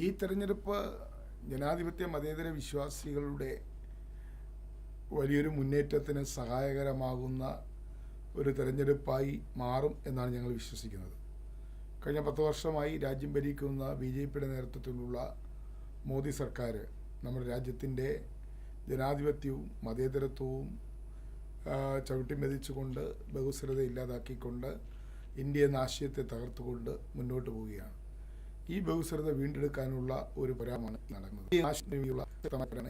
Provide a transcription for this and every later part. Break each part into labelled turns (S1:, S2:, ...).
S1: ഈ തെരഞ്ഞെടുപ്പ് ജനാധിപത്യ മതേതര വിശ്വാസികളുടെ വലിയൊരു മുന്നേറ്റത്തിന് സഹായകരമാകുന്ന ഒരു തെരഞ്ഞെടുപ്പായി മാറും എന്നാണ് ഞങ്ങൾ വിശ്വസിക്കുന്നത്. കഴിഞ്ഞ പത്ത് വർഷമായി രാജ്യം ഭരിക്കുന്ന ബി ജെ പിയുടെ നേതൃത്വത്തിലുള്ള മോദി സർക്കാർ നമ്മുടെ രാജ്യത്തിന്റെ ജനാധിപത്യവും മതേതരത്വവും ചവിട്ടി ചവിട്ടിമെതിച്ചുകൊണ്ട് ബഹുസ്വരത ഇല്ലാതാക്കിക്കൊണ്ട് ഇന്ത്യ എന്ന ആശയത്തെ തകർത്തുകൊണ്ട് മുന്നോട്ട് പോവുകയാണ്. ഈ ബഹുസ്വരത വീണ്ടെടുക്കാനുള്ള ഒരു പരാമാണ് നടക്കുന്നത്.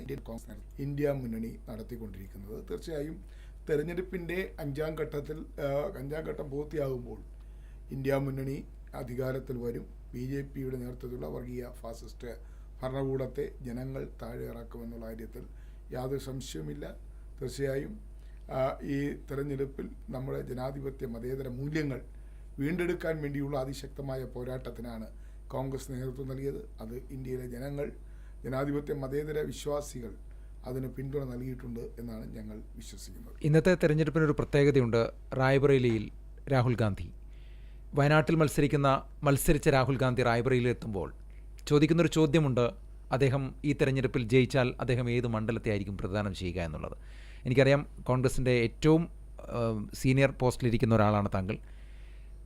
S1: ഇന്ത്യൻ കോൺഗ്രസ് ഇന്ത്യ മുന്നണി നടത്തിക്കൊണ്ടിരിക്കുന്നത്. തീർച്ചയായും തെരഞ്ഞെടുപ്പിന്റെ അഞ്ചാം ഘട്ടത്തിൽ അഞ്ചാം ഘട്ടം പൂർത്തിയാകുമ്പോൾ ഇന്ത്യ മുന്നണി അധികാരത്തിൽ വരും. ബി ജെ പിയുടെ നേതൃത്വത്തിലുള്ള വർഗീയ ഫാസിസ്റ്റ് ഭരണകൂടത്തെ ജനങ്ങൾ താഴെ ഇറക്കുമെന്നുള്ള കാര്യത്തിൽ യാതൊരു സംശയവുമില്ല. തീർച്ചയായും ഈ തെരഞ്ഞെടുപ്പിൽ നമ്മുടെ ജനാധിപത്യ മതേതര മൂല്യങ്ങൾ വീണ്ടെടുക്കാൻ വേണ്ടിയുള്ള അതിശക്തമായ പോരാട്ടത്തിനാണ് കോൺഗ്രസ് നേതൃത്വം നൽകിയത്. അത് ഇന്ത്യയിലെ ജനങ്ങൾ ജനാധിപത്യ മതേതര വിശ്വാസികൾ അതിന് പിന്തുണ നൽകിയിട്ടുണ്ട് എന്നാണ് ഞങ്ങൾ വിശ്വസിക്കുന്നത്.
S2: ഇന്നത്തെ തെരഞ്ഞെടുപ്പിനൊരു പ്രത്യേകതയുണ്ട് റായ്ബറേലിയിൽ രാഹുൽ ഗാന്ധി. വയനാട്ടിൽ മത്സരിക്കുന്ന മത്സരിച്ച രാഹുൽ ഗാന്ധി റായ്ബറേലിയിൽ എത്തുമ്പോൾ ചോദിക്കുന്നൊരു ചോദ്യമുണ്ട് അദ്ദേഹം ഈ തെരഞ്ഞെടുപ്പിൽ ജയിച്ചാൽ അദ്ദേഹം ഏത് മണ്ഡലത്തെ ആയിരിക്കും പ്രദാനം ചെയ്യുക എന്നുള്ളത്. എനിക്കറിയാം കോൺഗ്രസിന്റെ ഏറ്റവും സീനിയർ പോസ്റ്റിലിരിക്കുന്ന ഒരാളാണ് താങ്കൾ.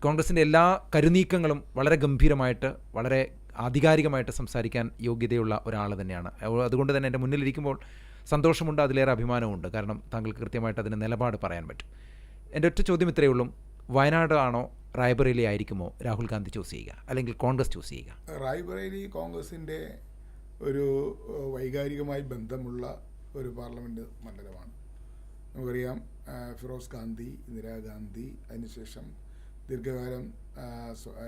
S2: കോൺഗ്രസിന്റെ എല്ലാ കരുനീക്കങ്ങളും വളരെ ഗംഭീരമായിട്ട് വളരെ ആധികാരികമായിട്ട് സംസാരിക്കാൻ യോഗ്യതയുള്ള ഒരാൾ തന്നെയാണ്. അതുകൊണ്ട് തന്നെ എന്റെ മുന്നിലിരിക്കുമ്പോൾ സന്തോഷമുണ്ട് അതിലേറെ അഭിമാനമുണ്ട് കാരണം താങ്കൾക്ക് കൃത്യമായിട്ട് അതിന് നിലപാട് പറയാൻ പറ്റും. എന്റെ ഒറ്റ ചോദ്യം ഇത്രയേ ഉള്ളൂ. വയനാട് ആണോ റായ്ബറേലി ആയിരിക്കുമോ രാഹുൽ ഗാന്ധി ചൂസ് ചെയ്യുക? അല്ലെങ്കിൽ കോൺഗ്രസ് ചൂസ് ചെയ്യുക?
S1: റായ്ബറേലി കോൺഗ്രസിന്റെ ഒരു വൈകാരികമായി ബന്ധമുള്ള ഒരു പാർലമെന്റ് മണ്ഡലമാണ്. നമുക്കറിയാം ഫിറോസ് ഗാന്ധി ഇന്ദിരാഗാന്ധി അതിനുശേഷം ദീർഘകാലം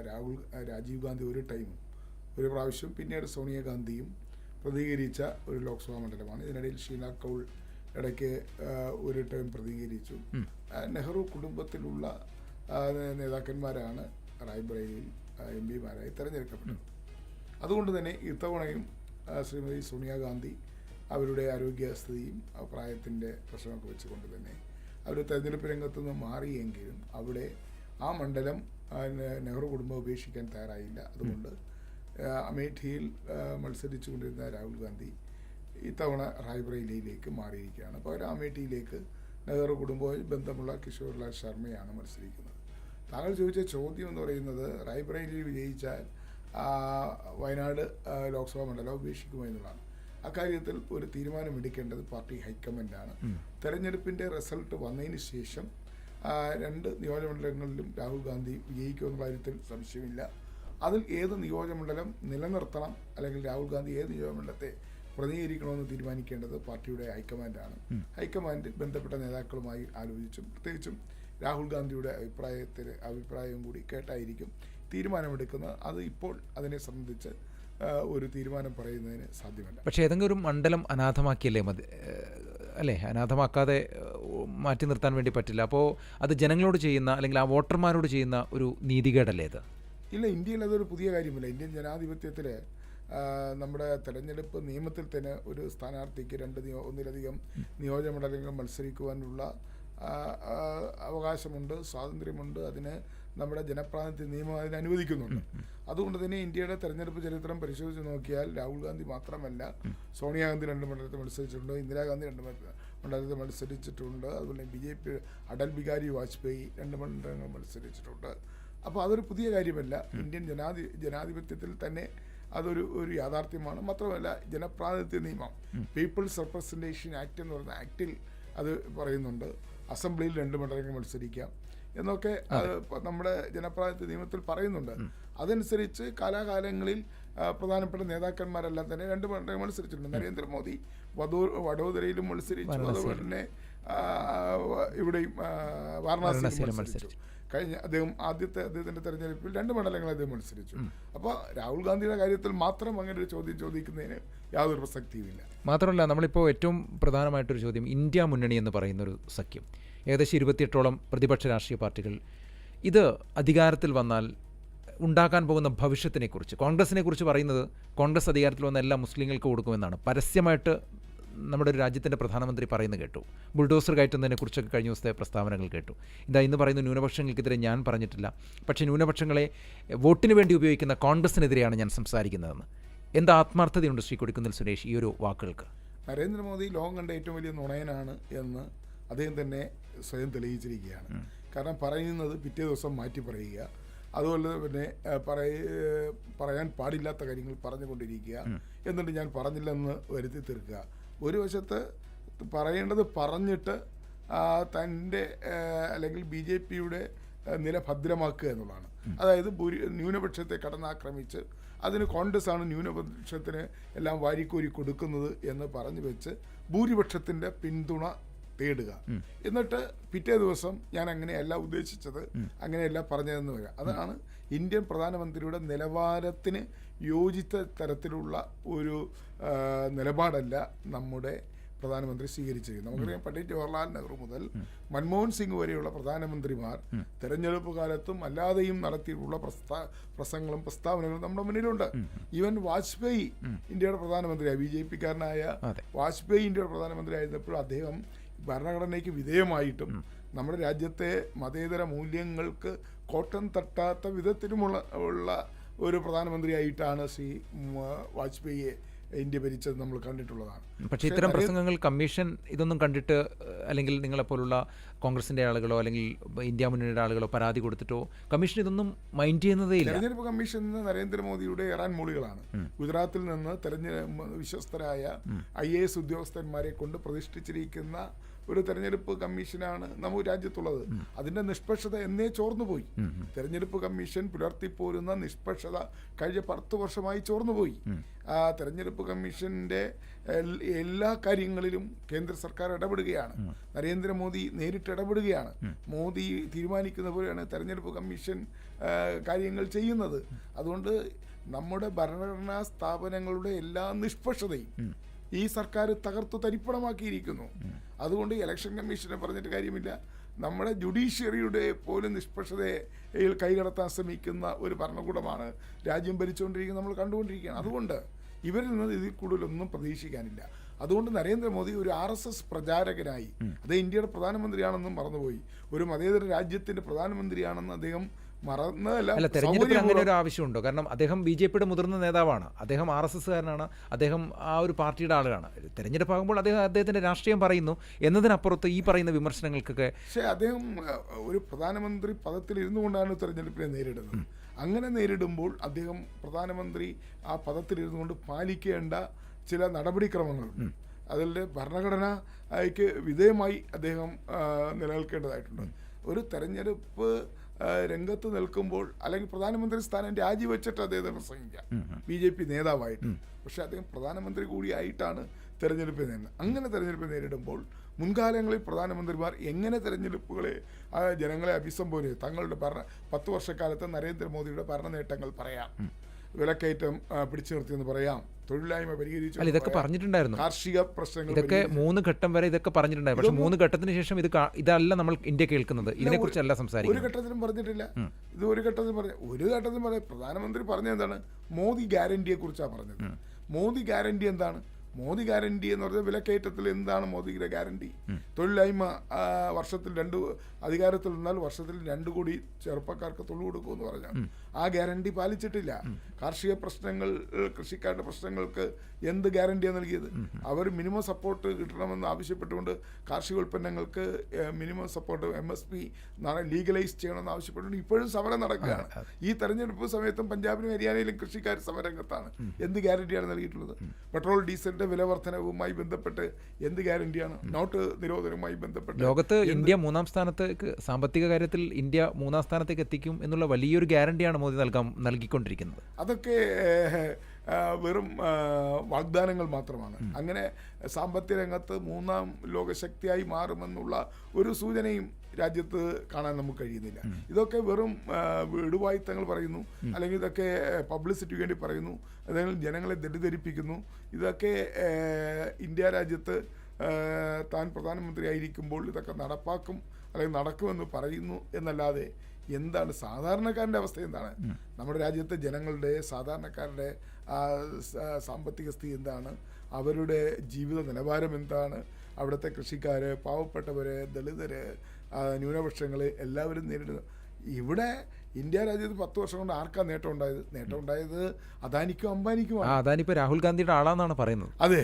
S1: രാഹുൽ രാജീവ് ഗാന്ധി ഒരു ടൈമും ഒരു പ്രാവശ്യം പിന്നീട് സോണിയാഗാന്ധിയും പ്രതികരിച്ച ഒരു ലോക്സഭാ മണ്ഡലമാണ്. ഇതിനിടയിൽ ഷീല കൗൾ ഇടയ്ക്ക് ഒരു ടൈം പ്രതികരിച്ചു. നെഹ്റു കുടുംബത്തിലുള്ള നേതാക്കന്മാരാണ് റായ്ബറേലിയിൽ എം പിമാരായി തെരഞ്ഞെടുക്കപ്പെട്ടത്. അതുകൊണ്ട് തന്നെ ഇത്തവണയും ശ്രീമതി സോണിയാഗാന്ധി അവരുടെ ആരോഗ്യസ്ഥിതിയും പ്രായത്തിന്റെ പ്രശ്നമൊക്കെ വെച്ചുകൊണ്ട് തന്നെ അവർ തെരഞ്ഞെടുപ്പ് രംഗത്തുനിന്ന് മാറിയെങ്കിലും അവിടെ ആ മണ്ഡലം നെഹ്റു കുടുംബം ഉപേക്ഷിക്കാൻ തയ്യാറായില്ല. അതുകൊണ്ട് അമേഠിയിൽ മത്സരിച്ചുകൊണ്ടിരുന്ന രാഹുൽ ഗാന്ധി ഇത്തവണ റായ്ബറേലിയിലേക്ക് മാറിയിരിക്കുകയാണ്. പകരം അമേഠിയിലേക്ക് നെഹ്റു കുടുംബവുമായി ബന്ധമുള്ള കിഷോർലാൽ ശർമ്മയാണ് മത്സരിക്കുന്നത്. താങ്കൾ ചോദിച്ച ചോദ്യം എന്ന് പറയുന്നത് റായ്ബറേലിയിൽ വിജയിച്ചാൽ വയനാട് ലോക്സഭാ മണ്ഡലം ഉപേക്ഷിക്കുമോ എന്നുള്ളതാണ്. അക്കാര്യത്തിൽ ഒരു തീരുമാനമെടുക്കേണ്ടത് പാർട്ടി ഹൈക്കമാൻഡാണ്. തെരഞ്ഞെടുപ്പിന്റെ റിസൾട്ട് വന്നതിന് ശേഷം രണ്ട് നിയോജകമണ്ഡലങ്ങളിലും രാഹുൽ ഗാന്ധി വിജയിക്കുമെന്ന കാര്യത്തിൽ സംശയമില്ല. അതിൽ ഏത് നിയോജകമണ്ഡലം നിലനിർത്തണം അല്ലെങ്കിൽ രാഹുൽ ഗാന്ധി ഏത് നിയോജകമണ്ഡലത്തെ പ്രതിനിധീകരിക്കണമെന്ന് തീരുമാനിക്കേണ്ടത് പാർട്ടിയുടെ ഹൈക്കമാൻഡാണ്. ഹൈക്കമാൻഡ് ബന്ധപ്പെട്ട നേതാക്കളുമായി ആലോചിച്ചും പ്രത്യേകിച്ചും രാഹുൽ ഗാന്ധിയുടെ അഭിപ്രായത്തിൽ അഭിപ്രായവും കൂടി കേട്ടായിരിക്കും തീരുമാനമെടുക്കുന്നത് അത് ഇപ്പോൾ അതിനെ സംബന്ധിച്ച് ഒരു തീരുമാനം പറയുന്നതിന് സാധ്യമല്ല.
S2: പക്ഷേ ഏതെങ്കിലും ഒരു മണ്ഡലം അനാഥമാക്കിയല്ലേ മതി അല്ലേ? അനാഥമാക്കാതെ മാറ്റി നിർത്താൻ വേണ്ടി പറ്റില്ല. അപ്പോൾ അത് ജനങ്ങളോട് ചെയ്യുന്ന അല്ലെങ്കിൽ ആ വോട്ടർമാരോട് ചെയ്യുന്ന ഒരു നീതികേടല്ലേ ഇത്?
S1: ഇല്ല ഇന്ത്യയിൽ അതൊരു പുതിയ കാര്യമില്ല. ഇന്ത്യൻ ജനാധിപത്യത്തിൽ നമ്മുടെ തെരഞ്ഞെടുപ്പ് നിയമത്തിൽ തന്നെ ഒരു സ്ഥാനാർത്ഥിക്ക് രണ്ട് നിയോ ഒന്നിലധികം നിയോജകമണ്ഡലങ്ങൾ മത്സരിക്കുവാനുള്ള ആ, ആ, അവകാശമുണ്ട് സ്വാതന്ത്ര്യമുണ്ട്. അതിന് നമ്മുടെ ജനപ്രാതിനിധ്യ നിയമം അതിനെ അനുവദിക്കുന്നുണ്ട്. അതുകൊണ്ട് തന്നെ ഇന്ത്യയുടെ തെരഞ്ഞെടുപ്പ് ചരിത്രം പരിശോധിച്ച് നോക്കിയാൽ രാഹുൽ ഗാന്ധി മാത്രമല്ല സോണിയാഗാന്ധി രണ്ട് മണ്ഡലത്തിൽ മത്സരിച്ചിട്ടുണ്ട് ഇന്ദിരാഗാന്ധി രണ്ട് മണ്ഡല- മണ്ഡലത്തിൽ മത്സരിച്ചിട്ടുണ്ട് അതുപോലെ B J P Atal Bihari Vajpayee രണ്ട് മണ്ഡലങ്ങൾ മത്സരിച്ചിട്ടുണ്ട്. അപ്പോൾ അതൊരു പുതിയ കാര്യമല്ല. ഇന്ത്യൻ ജനാധി ജനാധിപത്യത്തിൽ തന്നെ അതൊരു ഒരു യാഥാർത്ഥ്യമാണ്. മാത്രമല്ല ജനപ്രാതിനിധ്യ നിയമം പീപ്പിൾസ് റെപ്രസെന്റേഷൻ ആക്ട് എന്ന് പറയുന്ന ആക്ടിൽ അത് പറയുന്നുണ്ട്. അസംബ്ലിയിൽ രണ്ട് മണ്ഡലങ്ങൾ മത്സരിക്കാം. എന്നൊക്കെ അത്. നമ്മുടെ ജനപ്രാതിനിധ്യ നിയമത്തിൽ പറയുന്നുണ്ട്. അതനുസരിച്ച് കാലാകാലങ്ങളിൽ പ്രധാനപ്പെട്ട നേതാക്കന്മാരെല്ലാം തന്നെ രണ്ട് മണ്ഡലം മത്സരിച്ചിട്ടുണ്ട്. നരേന്ദ്രമോദി വധൂ വഡോദരയിലും മത്സരിച്ചു അതുപോലെ തന്നെ ഇവിടെയും വാരണാസിയിലും മത്സരിച്ചു. കഴിഞ്ഞ അദ്ദേഹം ആദ്യത്തെ അദ്ദേഹത്തിന്റെ തെരഞ്ഞെടുപ്പിൽ രണ്ട് മണ്ഡലങ്ങൾ അദ്ദേഹം മത്സരിച്ചു. അപ്പോൾ രാഹുൽ ഗാന്ധിയുടെ കാര്യത്തിൽ മാത്രം അങ്ങനെ ഒരു ചോദ്യം ചോദിക്കുന്നതിന് യാതൊരു പ്രസക്തിയുമില്ല.
S2: മാത്രമല്ല നമ്മളിപ്പോൾ ഏറ്റവും പ്രധാനമായിട്ടൊരു ചോദ്യം ഇന്ത്യ മുന്നണി എന്ന് പറയുന്നൊരു സഖ്യം. ഏകദേശം ഇരുപത്തിയെട്ടോളം പ്രതിപക്ഷ രാഷ്ട്രീയ പാർട്ടികൾ ഇത് അധികാരത്തിൽ വന്നാൽ ഉണ്ടാക്കാൻ പോകുന്ന ഭവിഷ്യത്തിനെക്കുറിച്ച് കോൺഗ്രസിനെ കുറിച്ച് പറയുന്നത് കോൺഗ്രസ് അധികാരത്തിൽ വന്ന എല്ലാ മുസ്ലിങ്ങൾക്ക് കൊടുക്കുമെന്നാണ്. പരസ്യമായിട്ട് നമ്മുടെ ഒരു രാജ്യത്തിന്റെ പ്രധാനമന്ത്രി പറയുന്നത് കേട്ടു. ബുൾഡോസർ കയറ്റുന്നതിനെ കുറിച്ചൊക്കെ കഴിഞ്ഞ ദിവസത്തെ പ്രസ്താവനകൾ കേട്ടു. ഇതാ ഇന്ന് പറയുന്ന ന്യൂനപക്ഷങ്ങൾക്കെതിരെ ഞാൻ പറഞ്ഞിട്ടില്ല. പക്ഷേ ന്യൂനപക്ഷങ്ങളെ വോട്ടിന് വേണ്ടി ഉപയോഗിക്കുന്ന കോൺഗ്രസിനെതിരെയാണ് ഞാൻ സംസാരിക്കുന്നതെന്ന്. എന്ത് ആത്മാർത്ഥതയുണ്ട് ശ്രീ കൊടിക്കുന്നിൽ സുരേഷ് ഈ ഒരു വാക്കുകൾക്ക്?
S1: നരേന്ദ്രമോദി ലോകം കണ്ട ഏറ്റവും വലിയ നുണയനാണ് എന്ന് അദ്ദേഹം തന്നെ സ്വയം തെളിയിച്ചിരിക്കുകയാണ്. കാരണം പറയുന്നത് പിറ്റേ ദിവസം മാറ്റി പറയുക. അതുപോലെ പിന്നെ പറയ പറയാൻ പാടില്ലാത്ത കാര്യങ്ങൾ പറഞ്ഞുകൊണ്ടിരിക്കുക. എന്നിട്ട് ഞാൻ പറഞ്ഞില്ലെന്ന് വരുത്തി തീർക്കുക. ഒരു വശത്ത് പറയേണ്ടത് പറഞ്ഞിട്ട് തന്റെ അല്ലെങ്കിൽ ബി ജെ പിയുടെ നില ഭദ്രമാക്കുക എന്നുള്ളതാണ്. അതായത് ഭൂരി ന്യൂനപക്ഷത്തെ കടന്നാക്രമിച്ച് അതിന് കോൺഗ്രസ് ആണ് ന്യൂനപക്ഷത്തിന് എല്ലാം വാരിക്കോരി കൊടുക്കുന്നത് എന്ന് പറഞ്ഞു വെച്ച് ഭൂരിപക്ഷത്തിന്റെ പിന്തുണ തേടുക. എന്നിട്ട് പിറ്റേ ദിവസം ഞാൻ അങ്ങനെയല്ല ഉദ്ദേശിച്ചത് അങ്ങനെയല്ല പറഞ്ഞതെന്ന് വരിക. അതാണ് ഇന്ത്യൻ പ്രധാനമന്ത്രിയുടെ നിലവാരത്തിന് യോജിച്ച തരത്തിലുള്ള ഒരു നിലപാടല്ല നമ്മുടെ പ്രധാനമന്ത്രി സ്വീകരിച്ചിരിക്കുന്നത് നമുക്കറിയാം പണ്ഡിറ്റ് ജവഹർലാൽ നെഹ്റു മുതൽ മൻമോഹൻ സിംഗ് വരെയുള്ള പ്രധാനമന്ത്രിമാർ തെരഞ്ഞെടുപ്പ് കാലത്തും അല്ലാതെയും നടത്തിയിട്ടുള്ള പ്രസ്താ പ്രസംഗങ്ങളും പ്രസ്താവനകളും നമ്മുടെ മുന്നിലുണ്ട്. ഈവൻ വാജ്പേയി ഇന്ത്യയുടെ പ്രധാനമന്ത്രിയായി ബി ജെ പിക്കാരനായ വാജ്പേയി ഇന്ത്യയുടെ പ്രധാനമന്ത്രി ആയിരുന്നപ്പോഴും അദ്ദേഹം ഭരണഘടനയ്ക്ക് വിധേയമായിട്ടും നമ്മുടെ രാജ്യത്തെ മതേതര മൂല്യങ്ങൾക്ക് കോട്ടം തട്ടാത്ത വിധത്തിലുമുള്ള ഉള്ള ഒരു പ്രധാനമന്ത്രിയായിട്ടാണ് ശ്രീ വാജ്പേയിയെ ഇന്ത്യ ഭരിച്ചത് നമ്മൾ കണ്ടിട്ടുള്ളതാണ്.
S2: പക്ഷേ ഇത്തരം പ്രസംഗങ്ങൾ കമ്മീഷൻ ഇതൊന്നും കണ്ടിട്ട് അല്ലെങ്കിൽ നിങ്ങളെപ്പോലുള്ള കോൺഗ്രസിന്റെ ആളുകളോ അല്ലെങ്കിൽ ഇന്ത്യ മുന്നണിയുടെ ആളുകളോ പരാതി കൊടുത്തിട്ടോ കമ്മീഷൻ ഇതൊന്നും മൈൻഡ് ചെയ്യുന്നതേ ഇല്ല.
S1: തെരഞ്ഞെടുപ്പ് കമ്മീഷൻ നരേന്ദ്രമോദിയുടെ ഇറാൻ മൂളികളാണ് ഗുജറാത്തിൽ നിന്ന് തെരഞ്ഞെ വിശ്വസ്തരായ ഐ എ എസ് ഉദ്യോഗസ്ഥന്മാരെ കൊണ്ട് പ്രതിഷ്ഠിച്ചിരിക്കുന്ന ഒരു തെരഞ്ഞെടുപ്പ് കമ്മീഷനാണ് നമുക്ക് രാജ്യത്തുള്ളത്. അതിന്റെ നിഷ്പക്ഷത എന്നേ ചോർന്നുപോയി തെരഞ്ഞെടുപ്പ് കമ്മീഷൻ പുലർത്തിപ്പോരുന്ന നിഷ്പക്ഷത കഴിഞ്ഞ പത്ത് വർഷമായി ചോർന്നുപോയി ആ തെരഞ്ഞെടുപ്പ് കമ്മീഷന്റെ എല്ലാ കാര്യങ്ങളിലും കേന്ദ്ര സർക്കാർ ഇടപെടുകയാണ്. നരേന്ദ്രമോദി നേരിട്ട് ഇടപെടുകയാണ്. മോദി തീരുമാനിക്കുന്ന പോലെയാണ് തെരഞ്ഞെടുപ്പ് കമ്മീഷൻ കാര്യങ്ങൾ ചെയ്യുന്നത്. അതുകൊണ്ട് നമ്മുടെ ഭരണഘടനാ സ്ഥാപനങ്ങളുടെ എല്ലാ നിഷ്പക്ഷതയും ഈ സർക്കാർ തകർത്തു തരിപ്പണമാക്കിയിരിക്കുന്നു. അതുകൊണ്ട് ഇലക്ഷൻ കമ്മീഷനെ പറഞ്ഞിട്ട് കാര്യമില്ല. നമ്മുടെ ജുഡീഷ്യറിയുടെ പോലും നിഷ്പക്ഷതയിൽ കൈകടത്താൻ ശ്രമിക്കുന്ന ഒരു ഭരണകൂടമാണ് രാജ്യം ഭരിച്ചുകൊണ്ടിരിക്കുന്നത് നമ്മൾ കണ്ടുകൊണ്ടിരിക്കുകയാണ്. അതുകൊണ്ട് ഇവരിൽ നിന്ന് ഇതിൽ കൂടുതലൊന്നും പ്രതീക്ഷിക്കാനില്ല. അതുകൊണ്ട് നരേന്ദ്രമോദി ഒരു ആർ എസ് എസ് പ്രചാരകനായി അത് ഇന്ത്യയുടെ പ്രധാനമന്ത്രിയാണെന്നും മറന്നുപോയി. ഒരു മതേതര രാജ്യത്തിന്റെ പ്രധാനമന്ത്രിയാണെന്ന് അദ്ദേഹം
S2: അല്ല തെരഞ്ഞെടുപ്പിൽ അങ്ങനെ ഒരു ആവശ്യമുണ്ടോ കാരണം അദ്ദേഹം ബി ജെ പിയുടെ മുതിർന്ന നേതാവാണ്. അദ്ദേഹം ആർ എസ് എസ്സുകാരനാണ് അദ്ദേഹം ആ ഒരു പാർട്ടിയുടെ ആളുകളാണ്. തെരഞ്ഞെടുപ്പാകുമ്പോൾ അദ്ദേഹം അദ്ദേഹത്തിന്റെ രാഷ്ട്രീയം പറയുന്നു എന്നതിനപ്പുറത്ത് ഈ പറയുന്ന വിമർശനങ്ങൾക്കൊക്കെ
S1: പക്ഷേ അദ്ദേഹം ഒരു പ്രധാനമന്ത്രി പദത്തിൽ ഇരുന്നു കൊണ്ടാണ് തെരഞ്ഞെടുപ്പിനെ നേരിടുന്നത്. അങ്ങനെ നേരിടുമ്പോൾ അദ്ദേഹം പ്രധാനമന്ത്രി ആ പദത്തിൽ ഇരുന്നു കൊണ്ട് പാലിക്കേണ്ട ചില നടപടിക്രമങ്ങൾ അതിൽ ഭരണഘടനയ്ക്ക് വിധേയമായി അദ്ദേഹം നിലനിൽക്കേണ്ടതായിട്ടുണ്ട്. ഒരു തെരഞ്ഞെടുപ്പ് രംഗത്ത് നിൽക്കുമ്പോൾ അല്ലെങ്കിൽ പ്രധാനമന്ത്രി സ്ഥാനം രാജിവെച്ചിട്ട് അദ്ദേഹത്തെ പ്രസംഗിക്കാം. ബി ജെ പി നേതാവായിട്ട്. പക്ഷെ അദ്ദേഹം പ്രധാനമന്ത്രി കൂടിയായിട്ടാണ് തെരഞ്ഞെടുപ്പ് നേരിടുന്നത്. അങ്ങനെ തെരഞ്ഞെടുപ്പ് നേരിടുമ്പോൾ മുൻകാലങ്ങളിൽ പ്രധാനമന്ത്രിമാർ എങ്ങനെ തെരഞ്ഞെടുപ്പുകളെ ജനങ്ങളെ അഭിസംബോധന തങ്ങളുടെ ഭരണ പത്ത് വർഷക്കാലത്ത് നരേന്ദ്രമോദിയുടെ ഭരണ നേട്ടങ്ങൾ പറയാം. വിലക്കയറ്റം പിടിച്ചു നിർത്തിയെന്ന് പറയാം. തൊഴിലില്ലായ്മ പരിഹരിച്ചു
S2: അല്ല ഇതൊക്കെ പറഞ്ഞിട്ടുണ്ടായിരുന്നു.
S1: കാർഷിക പ്രശ്നങ്ങൾ
S2: ഇതൊക്കെ മൂന്ന് ഘട്ടം വരെ ഇതൊക്കെ പറഞ്ഞിട്ടുണ്ടായിരുന്നു. പക്ഷെ മൂന്ന് ഘട്ടത്തിന് ശേഷം ഇത് ഇതല്ല നമ്മൾ ഇന്ത്യ കേൾക്കുന്നത്. ഇതിനെക്കുറിച്ചല്ല
S1: ഒരു
S2: സംസാരിക്കുന്നത്.
S1: ഘട്ടത്തിലും പറഞ്ഞിട്ടില്ല. ഇത് ഒരു ഘട്ടത്തിൽ പറഞ്ഞു ഒരു ഘട്ടത്തിൽ പറഞ്ഞു പ്രധാനമന്ത്രി പറഞ്ഞ എന്താണ്? മോദി ഗ്യാരണ്ടിയെ കുറിച്ചാണ് പറഞ്ഞത് മോദി ഗ്യാരണ്ടി എന്താണ്? മോദി ഗ്യാരണ്ടി എന്ന് പറഞ്ഞാൽ വിലക്കയറ്റത്തിൽ എന്താണ് മോദിയുടെ ഗ്യാരണ്ടി തൊഴിലില്ലായ്മ വർഷത്തിൽ രണ്ട് അധികാരത്തിൽ നിന്നാൽ വർഷത്തിൽ രണ്ട് കോടി ചെറുപ്പക്കാർക്ക് തൊഴിൽ കൊടുക്കുമെന്ന് പറഞ്ഞാൽ ആ ഗ്യാരണ്ടി പാലിച്ചിട്ടില്ല. കാർഷിക പ്രശ്നങ്ങൾ കൃഷിക്കാരുടെ പ്രശ്നങ്ങൾക്ക് എന്ത് ഗ്യാരണ്ടിയാണ് നൽകിയത്? അവർ മിനിമം സപ്പോർട്ട് കിട്ടണമെന്ന് ആവശ്യപ്പെട്ടുകൊണ്ട് കാർഷിക ഉൽപ്പന്നങ്ങൾക്ക് minimum support M S P legalise ചെയ്യണമെന്ന് ആവശ്യപ്പെട്ടുകൊണ്ട് ഇപ്പോഴും സമരം നടക്കുകയാണ്. ഈ തെരഞ്ഞെടുപ്പ് സമയത്തും പഞ്ചാബിലും ഹരിയാനയിലും കൃഷിക്കാർ സമരരംഗത്താണ്. എന്ത് ഗ്യാരണ്ടിയാണ് നൽകിയിട്ടുള്ളത്? പെട്രോൾ ഡീസലിന്റെ വില വർധനവുമായി ബന്ധപ്പെട്ട് എന്ത് ഗ്യാരണ്ടിയാണ്? നോട്ട് നിരോധനവുമായി ബന്ധപ്പെട്ട്
S2: ലോകത്ത് ഇന്ത്യ മൂന്നാം സ്ഥാനത്തേക്ക് സാമ്പത്തിക കാര്യത്തിൽ ഇന്ത്യ മൂന്നാം സ്ഥാനത്തേക്ക് എത്തിക്കും എന്നുള്ള വലിയൊരു ഗ്യാരണ്ടിയാണ് മോദി നൽകാം നൽകിക്കൊണ്ടിരിക്കുന്നത്.
S1: അതൊക്കെ വെറും വാഗ്ദാനങ്ങൾ മാത്രമാണ്. അങ്ങനെ സാമ്പത്തിക രംഗത്ത് മൂന്നാം ലോകശക്തിയായി മാറുമെന്നുള്ള ഒരു സൂചനയും രാജ്യത്ത് കാണാൻ നമുക്ക് കഴിയുന്നില്ല. ഇതൊക്കെ വെറും വിടുവായുത്തങ്ങൾ പറയുന്നു. അല്ലെങ്കിൽ ഇതൊക്കെ പബ്ലിസിറ്റിക്ക് വേണ്ടി പറയുന്നു. അല്ലെങ്കിൽ ജനങ്ങളെ തെറ്റിദ്ധരിപ്പിക്കുന്നു. ഇതൊക്കെ ഇന്ത്യ രാജ്യത്ത് താൻ പ്രധാനമന്ത്രി ആയിരിക്കുമ്പോൾ ഇതൊക്കെ നടപ്പാക്കും അല്ലെങ്കിൽ നടക്കുമെന്ന് പറയുന്നു എന്നല്ലാതെ എന്താണ് സാധാരണക്കാരന്റെ അവസ്ഥ എന്താണ്? നമ്മുടെ രാജ്യത്തെ ജനങ്ങളുടെ സാധാരണക്കാരുടെ സാമ്പത്തിക സ്ഥിതി എന്താണ്? അവരുടെ ജീവിത നിലവാരം എന്താണ്? അവിടുത്തെ കൃഷിക്കാർ പാവപ്പെട്ടവർ ദളിതർ ന്യൂനപക്ഷങ്ങൾ എല്ലാവരും നേരിടുന്നു ഇവിടെ ഇന്ത്യ രാജ്യത്ത് പത്ത് വർഷം കൊണ്ട് ആർക്കാ നേട്ടം ഉണ്ടായത്? നേട്ടം ഉണ്ടായത് അദാനിക്കും
S2: ആ
S1: അദാനി
S2: ഇപ്പോൾ രാഹുൽ ഗാന്ധിയുടെ ആളാന്നാണ് പറയുന്നത്.
S1: അതെ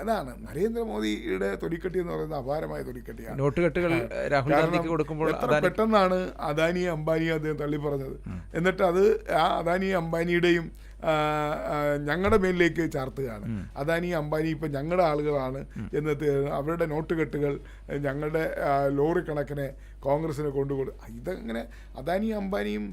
S1: അതാണ്. നരേന്ദ്രമോദിയുടെ തൊടിക്കെട്ടി എന്ന് പറയുന്നത് അപാരമായ തൊടിക്കെട്ടിയാണ്
S2: നോട്ട് കെട്ടുകൾ രാഹുൽ ഗാന്ധിക്ക് കൊടുക്കുമ്പോൾ
S1: പെട്ടെന്നാണ് അദാനിയെ അംബാനിയെ അദ്ദേഹം തള്ളി പറഞ്ഞത് എന്നിട്ട് അത് ആ അദാനി അംബാനിയുടെയും ഞങ്ങളുടെ മേലിലേക്ക് ചാർത്തുകയാണ്. അദാനി അംബാനി ഇപ്പം ഞങ്ങളുടെ ആളുകളാണ് എന്നിട്ട് അവരുടെ നോട്ട് കെട്ടുകൾ ഞങ്ങളുടെ ലോറി കണക്കിനെ കോൺഗ്രസ്സിന് കൊണ്ടുകൊടു ഇതങ്ങനെ അദാനി അംബാനിയും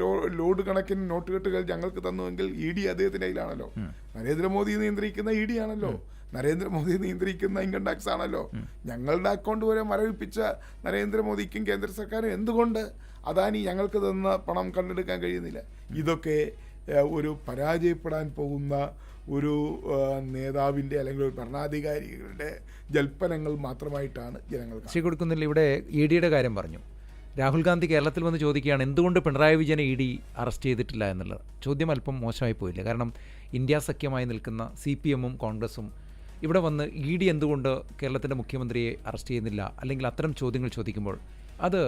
S1: ലോ ലോഡ് കണക്കിന് നോട്ട് കെട്ടുകൾ ഞങ്ങൾക്ക് തന്നുവെങ്കിൽ ഇ ഡി അദ്ദേഹത്തിന്റെ കയ്യിലാണല്ലോ. നരേന്ദ്രമോദി നിയന്ത്രിക്കുന്ന ഇ ഡി ആണല്ലോ. നരേന്ദ്രമോദി നിയന്ത്രിക്കുന്ന ഇൻകം ടാക്സ് ആണല്ലോ. ഞങ്ങളുടെ അക്കൗണ്ട് വരെ മരവിപ്പിച്ച നരേന്ദ്രമോദിക്കും കേന്ദ്ര സർക്കാരും എന്തുകൊണ്ട് അദാനി ഞങ്ങൾക്ക് തന്ന പണം കണ്ടെടുക്കാൻ കഴിയുന്നില്ല? ഇതൊക്കെ ഒരു പരാജയപ്പെടാൻ പോകുന്ന ഒരു നേതാവിന്റെ അല്ലെങ്കിൽ ഒരു ഭരണാധികാരികളുടെ ജൽപ്പനങ്ങൾ മാത്രമായിട്ടാണ് ജനങ്ങൾ.
S2: ശരി കൊടുക്കുന്നില്ല. ഇവിടെ ഇ ഡിയുടെ കാര്യം പറഞ്ഞു. രാഹുൽ ഗാന്ധി കേരളത്തിൽ വന്ന് ചോദിക്കുകയാണ് എന്തുകൊണ്ട് പിണറായി വിജയനെ ഇ ഡി അറസ്റ്റ് ചെയ്തിട്ടില്ല എന്നുള്ളത്? ചോദ്യം അല്പം മോശമായി പോയില്ല? കാരണം ഇന്ത്യ സഖ്യമായി നിൽക്കുന്ന സി പി എമ്മും കോൺഗ്രസും ഇവിടെ വന്ന് ഇ ഡി എന്തുകൊണ്ട് കേരളത്തിന്റെ മുഖ്യമന്ത്രിയെ അറസ്റ്റ് ചെയ്യുന്നില്ല? അല്ലെങ്കിൽ അത്തരം ചോദ്യങ്ങൾ ചോദിക്കുമ്പോൾ അത്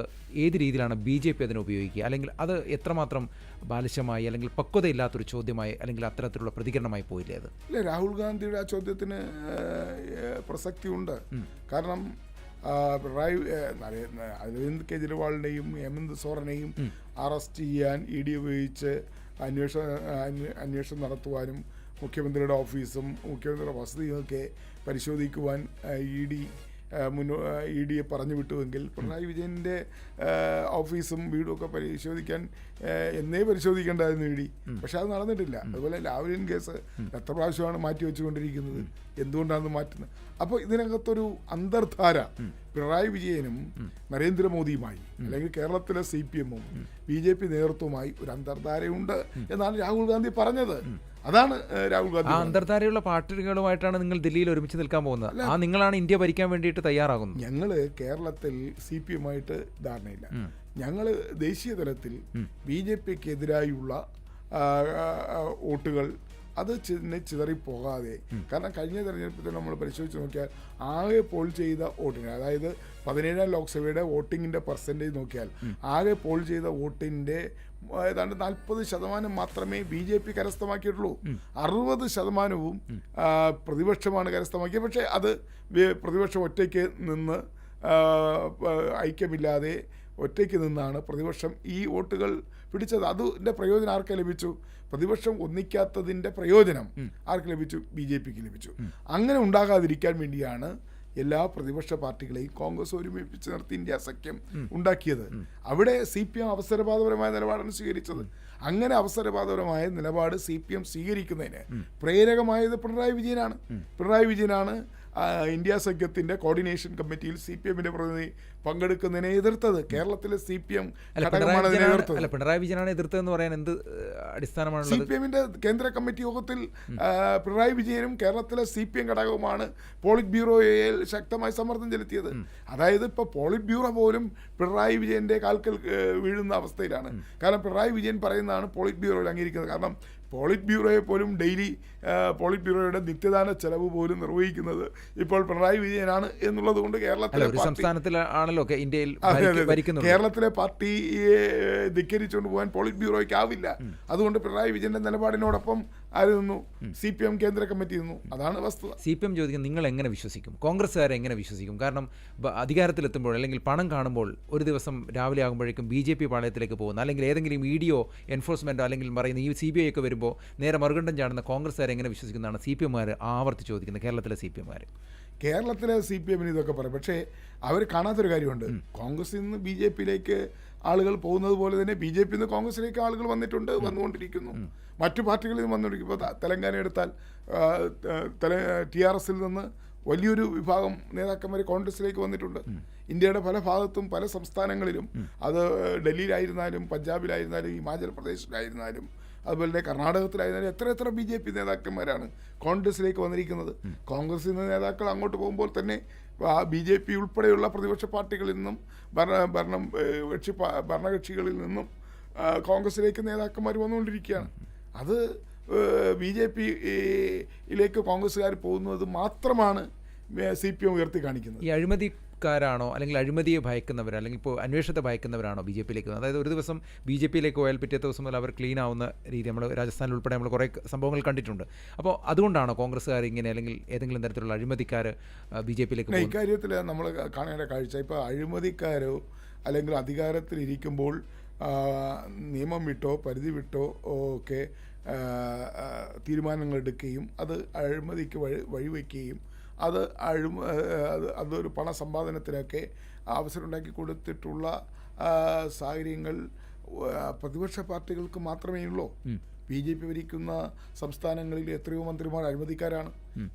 S2: ഏത് രീതിയിലാണ് ബി ജെ പി അതിനെ ഉപയോഗിക്കുക? അല്ലെങ്കിൽ അത് എത്രമാത്രം ബാലിശമായി അല്ലെങ്കിൽ പക്വതയില്ലാത്തൊരു ചോദ്യമായി അല്ലെങ്കിൽ അത്തരത്തിലുള്ള പ്രതികരണമായി പോയില്ലേ അത്?
S1: ഇല്ല രാഹുൽ ഗാന്ധിയുടെ ആ ചോദ്യത്തിന് പ്രസക്തി പ്രസക്തിയുണ്ട്. കാരണം പിണറായി അരവിന്ദ് കെജ്രിവാളിനെയും ഹേമന്ത് സോറനെയും അറസ്റ്റ് ചെയ്യാൻ ഇ ഡി ഉപയോഗിച്ച് അന്വേഷണ അന്വേഷണം നടത്തുവാനും മുഖ്യമന്ത്രിയുടെ ഓഫീസും മുഖ്യമന്ത്രിയുടെ വസതിയുമൊക്കെ പരിശോധിക്കുവാൻ ഇ ഡി മുന്നോ ഇ ഡിയെ പറഞ്ഞു വിട്ടുവെങ്കിൽ പിണറായി വിജയന്റെ ഓഫീസും വീടും ഒക്കെ പരിശോധിക്കാൻ എന്നേ പരിശോധിക്കേണ്ടായിരുന്നു ഇ ഡി. പക്ഷെ അത് നടന്നിട്ടില്ല. അതുപോലെ ലാവ്ലിൻ കേസ് എത്ര പ്രാവശ്യമാണ് മാറ്റി വെച്ചുകൊണ്ടിരിക്കുന്നത്? എന്തുകൊണ്ടാണ് മാറ്റുന്നത്? അപ്പോൾ ഇതിനകത്തൊരു അന്തർധാര പിണറായി വിജയനും നരേന്ദ്രമോദിയുമായി അല്ലെങ്കിൽ കേരളത്തിലെ സി പി എമ്മും ബി ജെ പി നേതൃത്വവുമായി ഒരു അന്തർധാരയുണ്ട് എന്നാണ് രാഹുൽ ഗാന്ധി പറഞ്ഞത്. അതാണ് രാഹുൽ ഗാന്ധി.
S2: അന്തർധാരയുള്ള പാർട്ടികളുമായിട്ടാണ് നിങ്ങൾ ദില്ലിയിൽ ഒരുമിച്ച് നിൽക്കാൻ പോകുന്നത്. ആ നിങ്ങളാണ് ഇന്ത്യ ഭരിക്കാൻ വേണ്ടിയിട്ട് തയ്യാറാകുന്നത്.
S1: ഞങ്ങൾ കേരളത്തിൽ സി പി എമ്മായിട്ട് ധാരണയില്ല. ഞങ്ങൾ ദേശീയ തലത്തിൽ ബി ജെ പിക്ക് എതിരായുള്ള ആ, ആ, ആ, വോട്ടുകൾ അത് ചിന്നെ ചിതറിപ്പോകാതെ. കാരണം കഴിഞ്ഞ തെരഞ്ഞെടുപ്പിൽ നമ്മൾ പരിശോധിച്ച് നോക്കിയാൽ ആകെ പോൾ ചെയ്ത വോട്ടിന് അതായത് പതിനേഴാം ലോക്സഭയുടെ വോട്ടിങ്ങിന്റെ പെർസെന്റേജ് നോക്കിയാൽ ആകെ പോൾ ചെയ്ത വോട്ടിന്റെ ഏതാണ്ട് നാൽപ്പത് ശതമാനം മാത്രമേ ബി ജെ പി കരസ്ഥമാക്കിയിട്ടുള്ളൂ. അറുപത് ശതമാനവും പ്രതിപക്ഷമാണ് കരസ്ഥമാക്കിയത്. പക്ഷേ അത് പ്രതിപക്ഷം ഒറ്റയ്ക്ക് നിന്ന് ഐക്യമില്ലാതെ ഒറ്റയ്ക്ക് നിന്നാണ് പ്രതിപക്ഷം ഈ വോട്ടുകൾ പിടിച്ചത്. അതിന്റെ പ്രയോജനം ആർക്കെ ലഭിച്ചു? പ്രതിപക്ഷം ഒന്നിക്കാത്തതിന്റെ പ്രയോജനം ആർക്ക് ലഭിച്ചു? ബി ജെ പിക്ക് ലഭിച്ചു. അങ്ങനെ ഉണ്ടാകാതിരിക്കാൻ വേണ്ടിയാണ് എല്ലാ പ്രതിപക്ഷ പാർട്ടികളെയും കോൺഗ്രസ് ഒരുമിപ്പിച്ച് നിർത്തി ഇന്ത്യ സഖ്യം ഉണ്ടാക്കിയത്. അവിടെ സി പി എം അവസരപാതപരമായ നിലപാടാണ് സ്വീകരിച്ചത്. അങ്ങനെ അവസരപാതപരമായ നിലപാട് സി പി എം സ്വീകരിക്കുന്നതിന് പ്രേരകമായത് പിണറായി വിജയനാണ്. പിണറായി വിജയനാണ് ഇന്ത്യ സഖ്യത്തിന്റെ കോർഡിനേഷൻ കമ്മിറ്റിയിൽ സി പി എമ്മിന്റെ പ്രതിനിധി പങ്കെടുക്കുന്നതിനെ എതിർത്തത്. കേരളത്തിലെ സി പി എം
S2: പിണറായി വിജയനാണ് എതിർത്തതെന്ന് പറയാൻ എന്ത് അടിസ്ഥാനമാണ്
S1: സി പി എമ്മിന്റെ കേന്ദ്ര കമ്മിറ്റി യോഗത്തിൽ പിണറായി വിജയനും കേരളത്തിലെ സി പി എം ഘടകവുമാണ് പോളിറ്റ് ബ്യൂറോയെ ശക്തമായി സമ്മർദ്ദം ചെലുത്തിയത്. അതായത് ഇപ്പൊ പോളിറ്റ് ബ്യൂറോ പോലും പിണറായി വിജയന്റെ കാൽക്കൽ വീഴുന്ന അവസ്ഥയിലാണ്. കാരണം പിണറായി വിജയൻ പറയുന്നതാണ് പോളിറ്റ് ബ്യൂറോയിൽ അംഗീകരിക്കുന്നത്. കാരണം പോളിറ്റ് ബ്യൂറോയെ പോലും ഡെയിലി പോളിറ്റ് ബ്യൂറോയുടെ നിത്യദാന ചെലവ് പോലും നിർവഹിക്കുന്നത് ഇപ്പോൾ പിണറായി വിജയനാണ് എന്നുള്ളത് കൊണ്ട് കേരളത്തിലെ
S2: ആണല്ലോ ഇന്ത്യയിൽ
S1: കേരളത്തിലെ പാർട്ടിയെ ധിക്കരിച്ചുകൊണ്ട് പോകാൻ പോളിറ്റ് ബ്യൂറോയ്ക്ക് ആവില്ല. അതുകൊണ്ട് പിണറായി വിജയന്റെ നിലപാടിനോടൊപ്പം ആര് നിന്നു? സി പി എം കേന്ദ്ര കമ്മിറ്റി നിന്നു. അതാണ് വസ്തുത.
S2: സി പി എം ചോദിക്കും നിങ്ങൾ എങ്ങനെ വിശ്വസിക്കും? കോൺഗ്രസ്സുകാരെ എങ്ങനെ വിശ്വസിക്കും? കാരണം അധികാരത്തിലെത്തുമ്പോൾ അല്ലെങ്കിൽ പണം കാണുമ്പോൾ ഒരു ദിവസം രാവിലെ ആകുമ്പോഴേക്കും ബി ജെ പി പാളയത്തിലേക്ക് പോകുന്ന അല്ലെങ്കിൽ ഏതെങ്കിലും ഇ ഡിയോ എൻഫോഴ്സ്മെന്റോ അല്ലെങ്കിൽ പറയുന്ന ഈ സി ബി ഐ ഒക്കെ വരുമ്പോൾ നേരെ മറുകണ്ഠം ചാടുന്ന കോൺഗ്രസ്സുകാരെ എങ്ങനെ വിശ്വസിക്കുന്നതാണ് സി പി എംമാർ ആവർത്തിച്ച് ചോദിക്കുന്നത് കേരളത്തിലെ സി പി എമ്മാർ
S1: കേരളത്തിലെ സി പി എമ്മിന് ഇതൊക്കെ പറയും. പക്ഷേ അവർ കാണാത്തൊരു കാര്യമുണ്ട്. കോൺഗ്രസിൽ നിന്ന് ബി ജെ പിയിലേക്ക് ആളുകൾ പോകുന്നത് പോലെ തന്നെ ബി ജെ പി നിന്ന് കോൺഗ്രസിലേക്ക് ആളുകൾ വന്നിട്ടുണ്ട് വന്നുകൊണ്ടിരിക്കുന്നു. മറ്റു പാർട്ടികളിൽ നിന്ന് വന്നുകൊണ്ടിരിക്കും ഇപ്പോൾ തെലങ്കാന എടുത്താൽ ടി ആർ എസിൽ നിന്ന് വലിയൊരു വിഭാഗം നേതാക്കന്മാർ കോൺഗ്രസിലേക്ക് വന്നിട്ടുണ്ട്. ഇന്ത്യയുടെ പല ഭാഗത്തും പല സംസ്ഥാനങ്ങളിലും അത് ഡൽഹിയിലായിരുന്നാലും പഞ്ചാബിലായിരുന്നാലും ഹിമാചൽ പ്രദേശിലായിരുന്നാലും അതുപോലെ തന്നെ കർണാടകത്തിലായിരുന്നാലും എത്ര എത്ര ബി ജെ പി നേതാക്കന്മാരാണ് കോൺഗ്രസിലേക്ക് വന്നിരിക്കുന്നത്. കോൺഗ്രസിൽ നിന്ന് നേതാക്കൾ അങ്ങോട്ട് പോകുമ്പോൾ തന്നെ ബി ജെ പി ഉൾപ്പെടെയുള്ള പ്രതിപക്ഷ പാർട്ടികളിൽ നിന്നും ഭരണ ഭരണം കക്ഷി ഭരണകക്ഷികളിൽ നിന്നും കോൺഗ്രസിലേക്ക് നേതാക്കന്മാർ വന്നുകൊണ്ടിരിക്കുകയാണ്. അത് ബി ജെ പിയിലേക്ക് കോൺഗ്രസ്സുകാർ പോകുന്നത് മാത്രമാണ് സി പി എം ഉയർത്തി കാണിക്കുന്നത്.
S2: ഈ അഴിമതി അഴിമതിക്കാരാണോ അല്ലെങ്കിൽ അഴിമതിയെ ഭയക്കുന്നവരോ അല്ലെങ്കിൽ ഇപ്പോൾ അന്വേഷണത്തെ ഭയക്കുന്നവരാണോ ബി ജെ പിയിലേക്ക്? അതായത് ഒരു ദിവസം ബി ജെ പിയിലേക്ക് പോയാൽ പിറ്റേ ദിവസം മുതൽ അവർ ക്ലീൻ ആവുന്ന രീതി നമ്മൾ രാജസ്ഥാനിൽ ഉൾപ്പെടെ നമ്മൾ കുറേ സംഭവങ്ങൾ കണ്ടിട്ടുണ്ട്. അപ്പോൾ അതുകൊണ്ടാണോ കോൺഗ്രസ്സുകാർ ഇങ്ങനെ അല്ലെങ്കിൽ ഏതെങ്കിലും തരത്തിലുള്ള അഴിമതിക്കാർ ബി ജെ പിയിലേക്ക്
S1: ഇക്കാര്യത്തിൽ നമ്മൾ കാണേണ്ട കാഴ്ച ഇപ്പോൾ അഴിമതിക്കാരോ അല്ലെങ്കിൽ അധികാരത്തിലിരിക്കുമ്പോൾ ഇരിക്കുമ്പോൾ നിയമം വിട്ടോ പരിധി വിട്ടോ ഒക്കെ തീരുമാനങ്ങൾ എടുക്കുകയും അത് അഴിമതിക്ക് വഴി വഴിവെക്കുകയും അത് അഴിമ അത് അതൊരു പണ സമ്പാദനത്തിനൊക്കെ അവസരം ഉണ്ടാക്കി കൊടുത്തിട്ടുള്ള സാഹചര്യങ്ങൾ പ്രതിപക്ഷ പാർട്ടികൾക്ക് മാത്രമേ ഉള്ളൂ. ബി ജെ പി ഭരിക്കുന്ന സംസ്ഥാനങ്ങളിൽ എത്രയോ മന്ത്രിമാർ അഴിമതിക്കാരാണ്.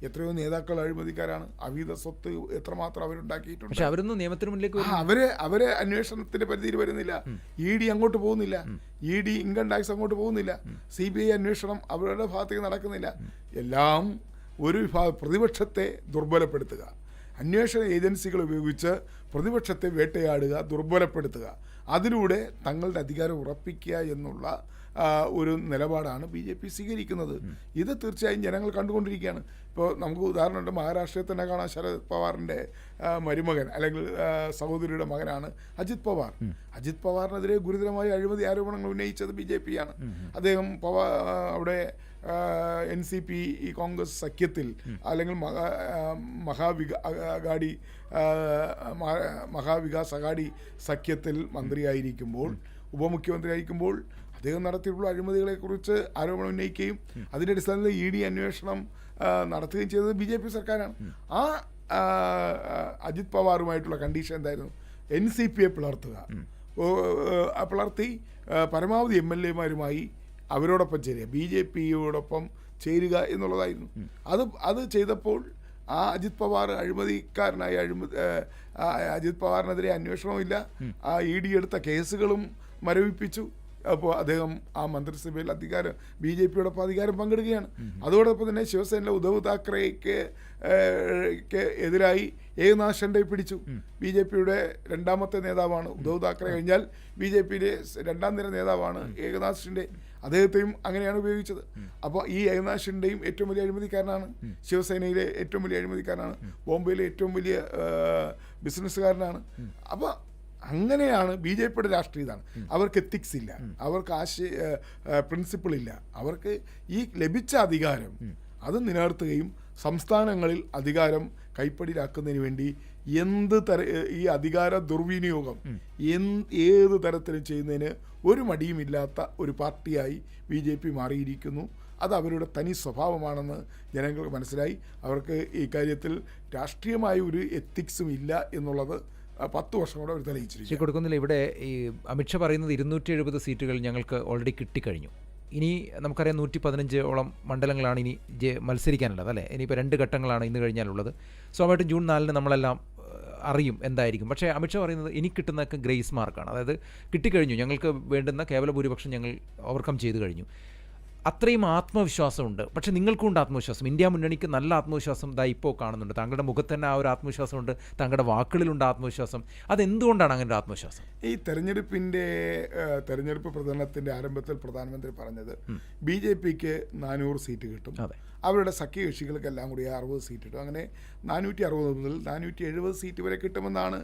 S1: എത്രയോ നേതാക്കൾ അഴിമതിക്കാരാണ്. അവിധ സ്വത്ത് എത്രമാത്രം അവരുണ്ടാക്കിയിട്ടുണ്ട്.
S2: പക്ഷെ അവരൊന്നും നിയമത്തിന് മുന്നിലേക്ക്
S1: അവരെ അവരെ അന്വേഷണത്തിന്റെ പരിധിയിൽ വരുന്നില്ല. ഇ ഡി അങ്ങോട്ട് പോകുന്നില്ല. ഇ ഡി ഇൻകം ടാക്സ് അങ്ങോട്ട് പോകുന്നില്ല. സി ബി ഐ അന്വേഷണം അവരുടെ ഭാഗത്തേക്ക് നടക്കുന്നില്ല. എല്ലാം ഒരു വിഭാഗ പ്രതിപക്ഷത്തെ ദുർബലപ്പെടുത്തുക. അന്വേഷണ ഏജൻസികൾ ഉപയോഗിച്ച് പ്രതിപക്ഷത്തെ വേട്ടയാടുക ദുർബലപ്പെടുത്തുക. അതിലൂടെ തങ്ങളുടെ അധികാരം ഉറപ്പിക്കുക എന്നുള്ള ഒരു നിലപാടാണ് ബി ജെ പി സ്വീകരിക്കുന്നത്. ഇത് തീർച്ചയായും ജനങ്ങൾ കണ്ടുകൊണ്ടിരിക്കുകയാണ്. ഇപ്പോൾ നമുക്ക് ഉദാഹരണമുണ്ട് മഹാരാഷ്ട്രയിൽ തന്നെ കാണാം ശരത് പവാറിന്റെ മരുമകൻ അല്ലെങ്കിൽ സഹോദരിയുടെ മകനാണ് അജിത് പവാർ. അജിത് പവാറിനെതിരെ ഗുരുതരമായ അഴിമതി ആരോപണങ്ങൾ ഉന്നയിച്ചത് ബി ജെ പി ആണ് അദ്ദേഹം പവാ അവിടെ എൻ സി പി ഈ കോൺഗ്രസ് സഖ്യത്തിൽ അല്ലെങ്കിൽ മഹാവിക അഗാഡി മഹാവികാസ് അഗാഡി സഖ്യത്തിൽ മന്ത്രിയായിരിക്കുമ്പോൾ ഉപമുഖ്യമന്ത്രിയായിരിക്കുമ്പോൾ അദ്ദേഹം നടത്തിയിട്ടുള്ള അഴിമതികളെക്കുറിച്ച് ആരോപണം ഉന്നയിക്കുകയും അതിന്റെ അടിസ്ഥാനത്തിൽ ഇ ഡി അന്വേഷണം നടത്തുകയും ചെയ്തത് ബി ജെ പി സർക്കാരാണ്. ആ അജിത് പവാറുമായിട്ടുള്ള കണ്ടീഷൻ എന്തായിരുന്നു? എൻ സി പിയെ പിളർത്തുക. പിളർത്തി പരമാവധി എം എൽ എമാരുമായി അവരോടൊപ്പം ചേരുക. ബി ജെ പിയോടൊപ്പം ചേരുക എന്നുള്ളതായിരുന്നു. അത് അത് ചെയ്തപ്പോൾ ആ അജിത് പവാർ അഴിമതിക്കാരനായി അഴിമതി അജിത് പവാറിനെതിരെ അന്വേഷണവുമില്ല. ആ ഇ ഡി എടുത്ത കേസുകളും മരവിപ്പിച്ചു. അപ്പോൾ അദ്ദേഹം ആ മന്ത്രിസഭയിൽ അധികാരം ബി ജെ പിയോടൊപ്പം അധികാരം പങ്കിടുകയാണ്. അതോടൊപ്പം തന്നെ ശിവസേനയിലെ ഉദ്ധവ് താക്കറേക്ക് എതിരായി ഏകനാഥ് പിടിച്ചു. ബി ജെ പിയുടെ രണ്ടാമത്തെ നേതാവാണ് ഉദ്ധവ് താക്കറെ. കഴിഞ്ഞാൽ ബി ജെ പിയിലെ രണ്ടാം നിര നേതാവാണ് ഏകനാഥ് ഷിൻഡെ അദ്ദേഹത്തെയും അങ്ങനെയാണ് ഉപയോഗിച്ചത്. അപ്പോൾ ഈ ഏകനാഥ് ഏറ്റവും വലിയ അഴിമതിക്കാരനാണ് ശിവസേനയിലെ ഏറ്റവും വലിയ അഴിമതിക്കാരനാണ്. ബോംബെയിലെ ഏറ്റവും വലിയ ബിസിനസ്സുകാരനാണ്. അപ്പോൾ അങ്ങനെയാണ് ബി ജെ പിയുടെ രാഷ്ട്രീയ ഇതാണ്. അവർക്ക് എത്തിക്സ് ഇല്ല. അവർക്ക് ആശയ പ്രിൻസിപ്പിൾ ഇല്ല. അവർക്ക് ഈ ലഭിച്ച അധികാരം അത് നിലനിർത്തുകയും സംസ്ഥാനങ്ങളിൽ അധികാരം കൈപ്പടിയിലാക്കുന്നതിന് വേണ്ടി എന്ത് തര ഈ അധികാര ദുർവിനിയോഗം എന്ത് ഏത് തരത്തിലും ചെയ്യുന്നതിന് ഒരു മടിയുമില്ലാത്ത ഒരു പാർട്ടിയായി ബി ജെ പി മാറിയിരിക്കുന്നു. അത് അവരുടെ തനി സ്വഭാവമാണെന്ന് ജനങ്ങൾക്ക് മനസ്സിലായി. അവർക്ക് ഈ കാര്യത്തിൽ രാഷ്ട്രീയമായ ഒരു എത്തിക്സും ഇല്ല എന്നുള്ളത് പത്ത് വർഷം കൂടെ അവർ തെളിയിച്ചിരിക്കും
S2: കൊടുക്കുന്നില്ല. ഇവിടെ ഈ അമിത്ഷാ പറയുന്നത് ഇരുന്നൂറ്റി എഴുപത് സീറ്റുകൾ ഞങ്ങൾക്ക് ഓൾറെഡി കിട്ടിക്കഴിഞ്ഞു. ഇനി നമുക്കറിയാം നൂറ്റി പതിനഞ്ച് ഓളം മണ്ഡലങ്ങളാണ് ഇനി മത്സരിക്കാനുള്ളത് അല്ലേ? ഇനിയിപ്പോൾ രണ്ട് ഘട്ടങ്ങളാണ് ഇന്ന് കഴിഞ്ഞാലുള്ളത്. സ്വാഭാവികമായിട്ടും ജൂൺ നാലിന് നമ്മളെല്ലാം അറിയും എന്തായിരിക്കും. പക്ഷേ അമിത്ഷാ പറയുന്നത് ഇനി കിട്ടുന്നതൊക്കെ ഗ്രേസ് മാർക്കാണ്. അതായത് കിട്ടിക്കഴിഞ്ഞു ഞങ്ങൾക്ക് വേണ്ടുന്ന കേവല ഭൂരിപക്ഷം ഞങ്ങൾ ഓവർകം ചെയ്തു കഴിഞ്ഞു. അത്രയും ആത്മവിശ്വാസമുണ്ട്. പക്ഷേ നിങ്ങൾക്കുണ്ട് ആത്മവിശ്വാസം. ഇന്ത്യ മുന്നണിക്ക് നല്ല ആത്മവിശ്വാസം ദാ ഇപ്പോൾ കാണുന്നുണ്ട്. താങ്കളുടെ മുഖത്ത് തന്നെ ആ ഒരു ആത്മവിശ്വാസമുണ്ട്. താങ്കളുടെ വാക്കുകളിലുണ്ട് ആത്മവിശ്വാസം. അതെന്തുകൊണ്ടാണ് അങ്ങനെ ഒരു ആത്മവിശ്വാസം?
S1: ഈ തെരഞ്ഞെടുപ്പിന്റെ തെരഞ്ഞെടുപ്പ് പ്രചരണത്തിന്റെ ആരംഭത്തിൽ പ്രധാനമന്ത്രി പറഞ്ഞത് ബി ജെ പിക്ക് നാനൂറ് സീറ്റ് കിട്ടും.
S2: അതെ.
S1: അവരുടെ സഖ്യകക്ഷികൾക്കെല്ലാം കൂടി അറുപത് സീറ്റ് കിട്ടും. അങ്ങനെ നാനൂറ്റി അറുപത് മുതൽ നാനൂറ്റി എഴുപത് സീറ്റ് വരെ കിട്ടുമെന്നാണ്